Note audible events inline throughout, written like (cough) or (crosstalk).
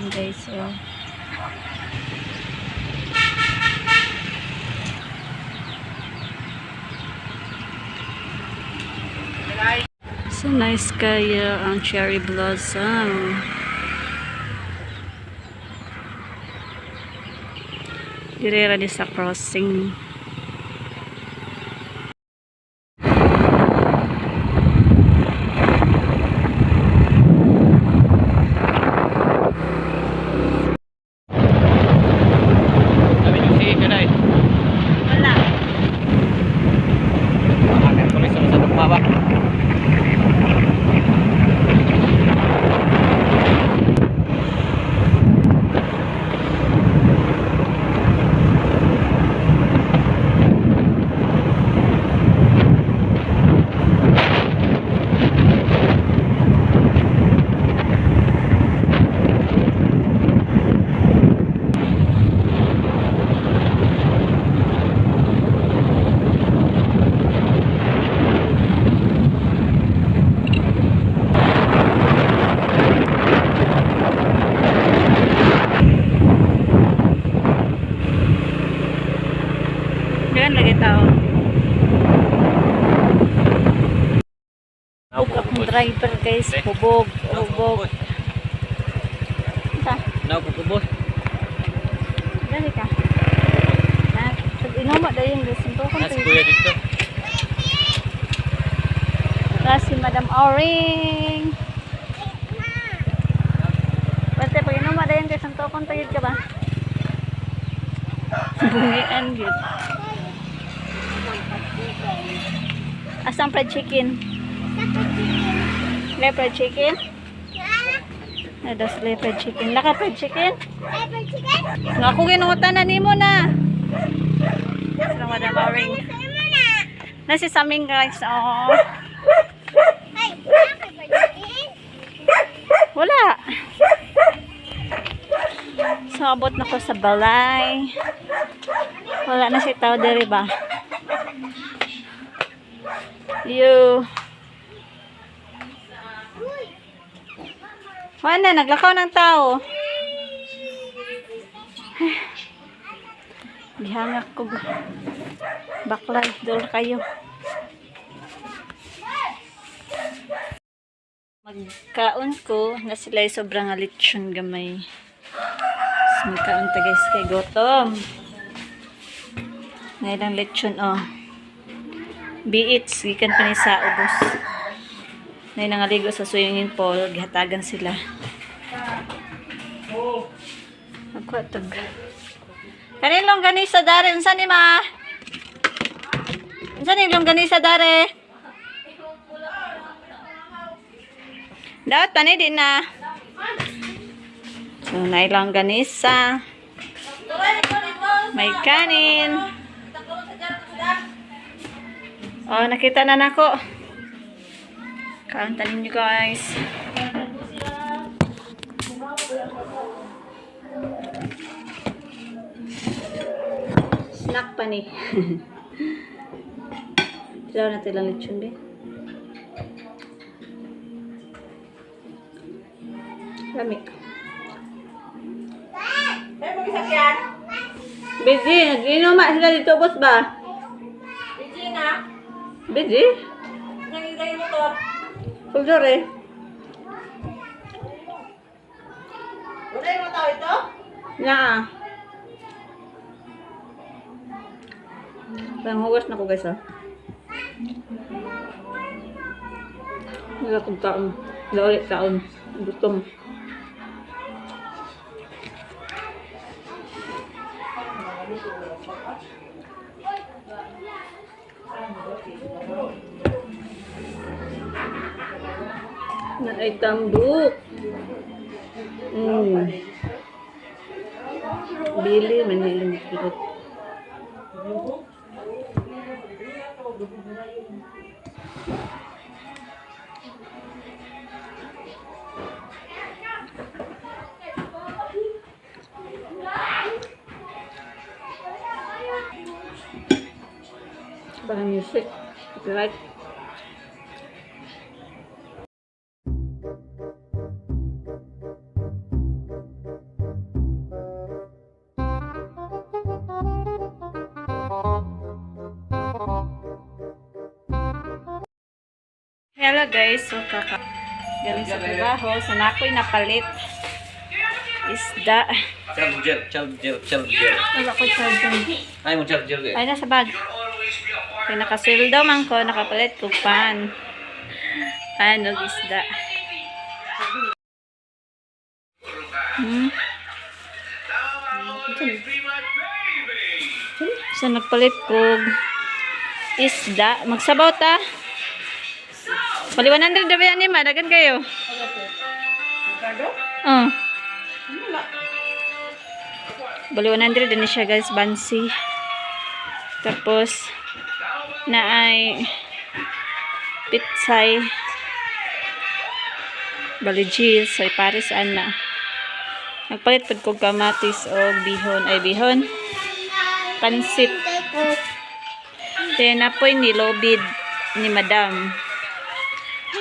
blossom guys. So, so nice kaya ang cherry blossom. Direra di sa crossing. Sabi niyo si Kanay. Wala. Akan kami sa sa baba. Diyan lagi tao. Hubog akong driver guys. Hubog. Hubog. Ita. Now pagkubos. Dali ka. Na, pag inuma dahil yung gusto ko kung Nas kuya dito. si Madam Auring. Basta pag inuma dahil yung gusto ko kung ka ba? (laughs) Bungian yun. Asang fried chicken? Leopard chicken? Na das leopard chicken. Laka fried chicken? Nga ako ginutan na nimo na. Sa Madam Auring. Na si Saming guys. Oh. Wala. So, abot na ko sa balay. Wala na si tao diri ba? You. Wala, naglakaw ng tao. Gihangak ko. Baklay, dol kayo. Magkaon ko na sila sobrang alitsyon gamay. So, magkaon ta guys kay Gotom. Ngayon lechon oh. Biits, gikan pa ni sa ubos. Ngayon nangaligo sa swimming pool, gihatagan sila. Magkwatag. Kanin longganisa dare, unsa ni ma? Unsa ni longganisa dare? Dapat pa din na. So, nailang ganisa. May kanin. Oh, nakita na nako. Kauntanin nyo guys. Snack pa ni. (laughs) Dilaw natin lang lechon, be. Lami. Busy, nag-inom sila dito, boss ba? Busy na. Busy? Nangigay mo to. Kulsor eh. Wala mo tao ito? Na. Panghugas na ko guys ah. Wala kong taon. Wala ulit taon. Gutom. Na ay tambuk. Mm. Bili manilang kirot. Parang music. Copyright. Guys, so kaka galing sa trabaho, so na ako'y napalit. Isda. Gel, child gel. Wala ko charger. Ay mo gel eh. Ay, nasa bag. Kaya nakasil daw man ko, nakapalit ko pan. Ano, isda. Hmm? So, nagpalit ko isda. Magsabaw ta. Bali 100 na ba yan ni Ma? Dagan kayo. Oh. Bali 100 din siya guys, bansi. Tapos na ay pitsay. Bali cheese, ay paris ana. Nagpalit pud kog kamatis o bihon ay bihon. Pansit. Then apoy ni lobid ni madam.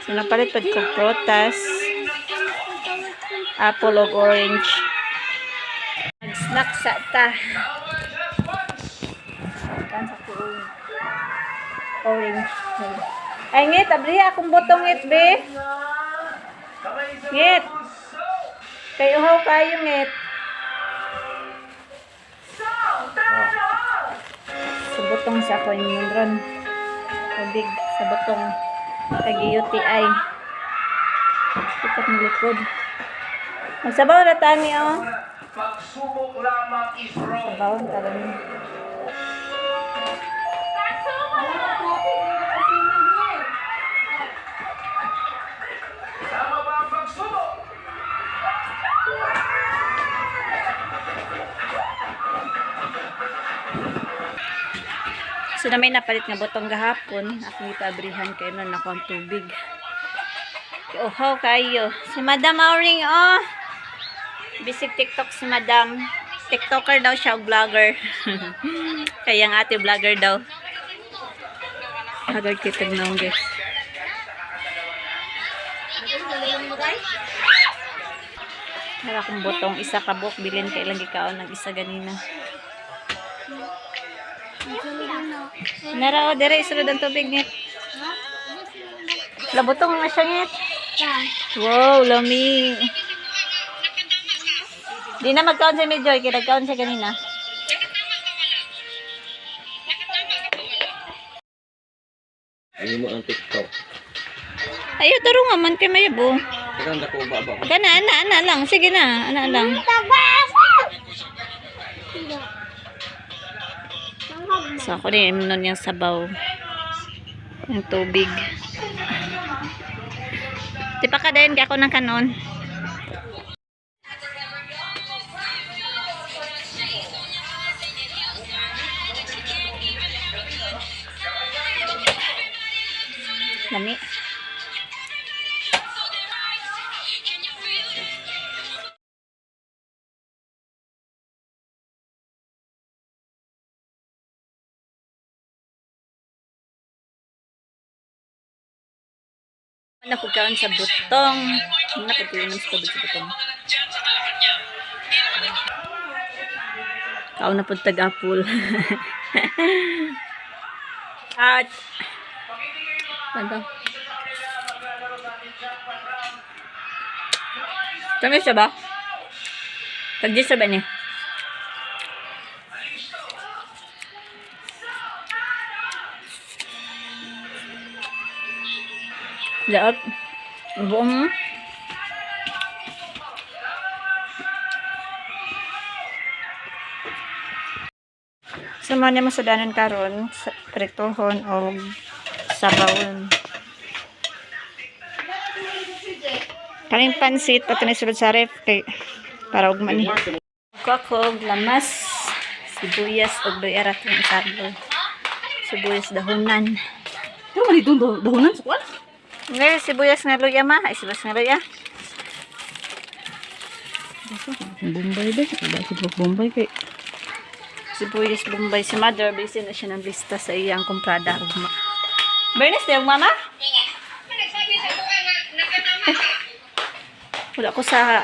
So nagpalit pud kog protas. Apple o orange. Snack sa ta. Orange. Ay ngit, abri akong botong ngit be. Ngit. Kay uhaw kayo ngit. Sa botong sa ako yung ron. Tubig sa botong. Tag-UTI. Sikat ng likod. Magsabaw na tani oh. Sabaw ang So na may napalit nga botong gahapon, ako ipabrihan kayo nun ako ang tubig. Uhaw kayo. Si Madam Auring, oh. Bisig TikTok si Madam. TikToker daw siya, vlogger. (laughs) Kaya ang ate vlogger daw. Haggard kitag na guys. Hara kong botong isa kabok bilin kay lang gikaon ng isa ganina. Nara o dire isulod ang tubig ngit. Labotong nga siya ngit. Wow, lami. Di na magkaon si Medjoy, kaya nagkaon siya kanina. Ano mo ang TikTok? Ayaw, taro nga man kay Mayabo. Kaya? Kana, ana, ana lang. Sige na, ana lang. So, ako rin nun yung sabaw. Yung tubig. Di pa ka din, ako ng kanon. Lami. Ano po kaon sa butong? Ano po kaon sa tubig sa butong? Kaon na po tag-apple. (laughs) At ano? Tamis siya ba? Tag-gis ba niya? Lahat. Buong. Sama niya masadanan karon sa pritohon o sabawon. Kaning pansit pati na sulod sa ref kay para ugma ni. Kakog, lamas, sibuyas ug doyarat ng isabol. Sibuyas dahonan. Ito man itong dah- dahonan sa kwan? Ngayon, sibuyas nga luya ma. Ay, sibuyas nga luya. Bombay ba? Wala si Bombay kay. sibuyas bombay si mother. Busy na siya ng lista sa iyang kumprada. Ugma. Bernice, di mama? Eh, wala ko sa...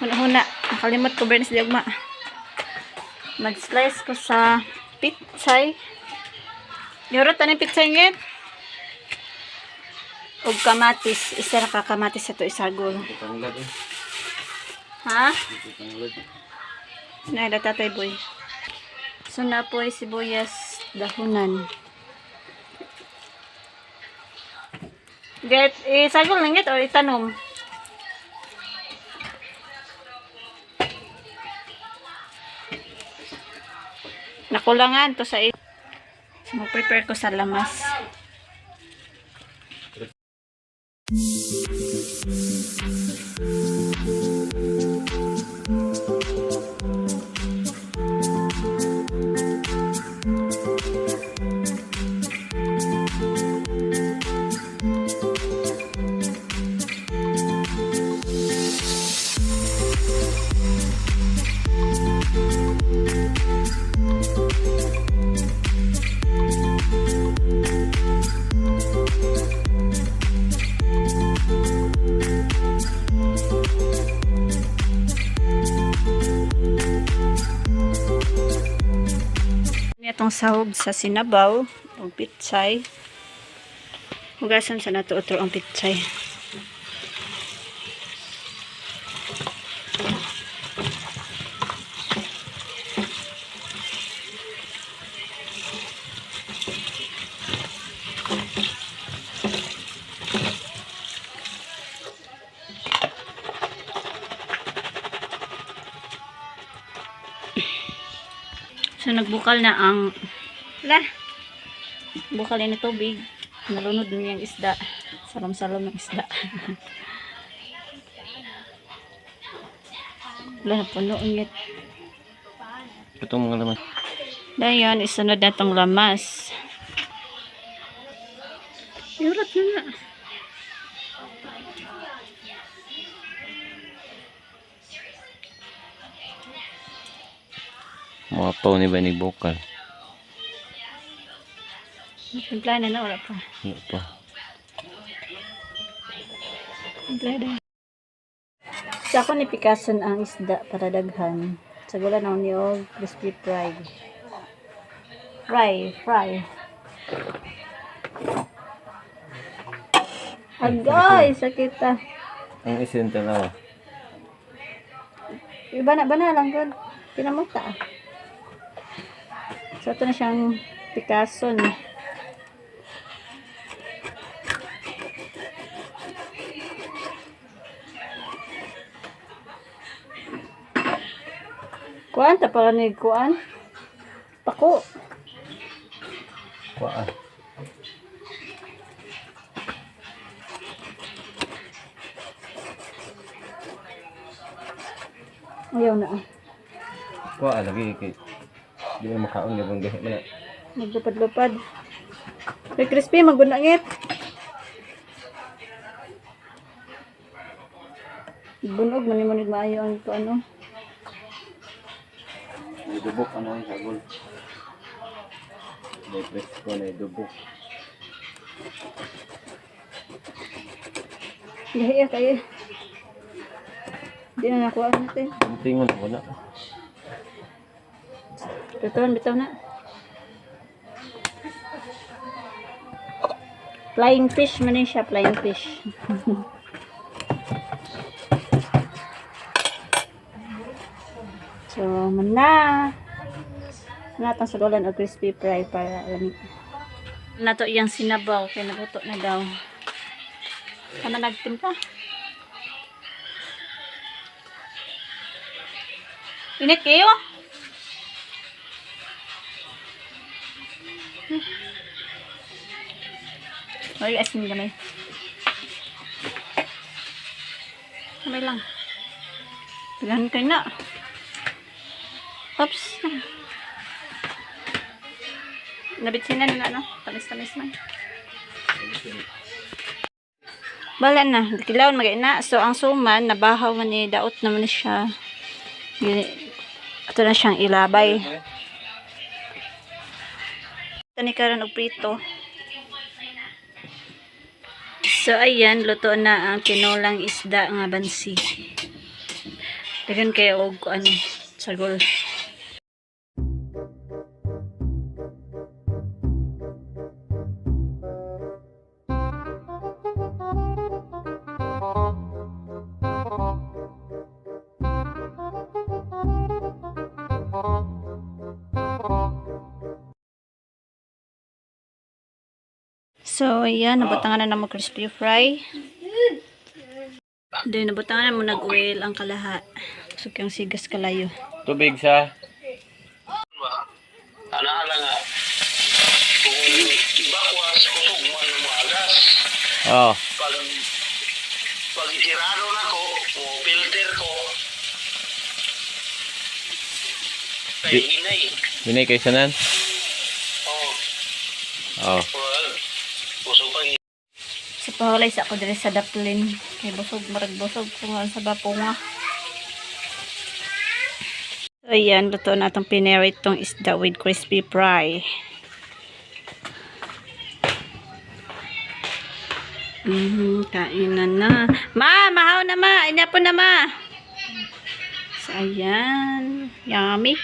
Huna-huna. Nakalimot ko, Bernice, di ugma. Mag-slice ko sa pitsay. Yorot, ano yung pitsay ngayon? Og kamatis. Isa na kakamatis ito isagol. Tanglad eh. Ha? Tanglad. Naila tatay boy. So na po ay sibuyas dahunan. Get, isagol lang ito o itanom. Nakulangan to sa So, mag-prepare ko sa lamas. Sahog sa sinabaw o pitsay. Hugasan sa nato ang pitsay. Nagbukal na ang la bukal na tubig. Nalunod na yung isda. Salam-salam ng isda. (laughs) Na puno ngit. Ito mga laman. Dayon, isunod na tong lamas. Yurat na nga. Mga paw ni ba ni Bokal? Timpla na wala pa. Ano pa? Timpla na. Sa ako ni Picasso ang isda para daghan. Sa gula na ni og crispy fried. Fry, fry. Agay, sakit ah. Ang isin tanaw. Iba na ba na lang good. Pinamuta ah. So ito na siyang Picasso ni. Kuan ta para ni kuan. Pako. Kuaan. Ayaw na. Kuaan lagi kay. Di mo makaon ni bang gahi man. Naglupad-lupad. May crispy, magunangit. Bunog, manimunig maayo ang ito ano. May dubok ano ang sagol. May presko na dubok. Gahiya kayo. Hindi na nakuha natin. Tingon ko na. Tutuan, bitaw na. Flying fish man siya, flying fish. (laughs) so, man na. Natang sulolan o crispy fry para alam Nato iyang sinabaw, kaya naguto na daw. Ano nagtim ka? Init kayo? Ay, asin gamay. Gamay lang. Pilahan kayo na. Oops. Nabitsinan na, no? Tamis-tamis man. Bala na. Kilawan mag-ina. So, ang suman, nabahaw man ni Daot naman siya. Ito na siyang ilabay. Tani karon og prito. So ayan, luto na ang tinulang isda nga bansi. Dagan kayo og ano, sagol. So, ayan, nabutangan na naman crispy fry. Then, nabutangan na mo nag-oil ang kalaha. So, kang sigas kalayo. Tubig sa... Ana lang nga. Kung bakwas, kusog man ng agas. Oh. Pag, pag isirado na ko, o filter ko, kay inay. Binay kay sanan? Oh, Oh. kusog pag So, pahulay sa ako diri sa daplin. Kay busog, marag busog ko nga sa bapunga. So, ayan, luto na itong pinerit tong isda with crispy fry. Mhm, kainan na. Ma, mahaw na ma. Ina po na ma. So, ayan. Yummy.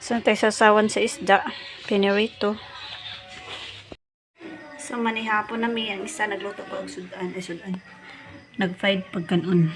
So, tayo sasawan sa isda. Pinirito. So, manihapon na mi. Ang isa nagluto pa og sudan. Ay, sudan. Nag-fried pag kanon.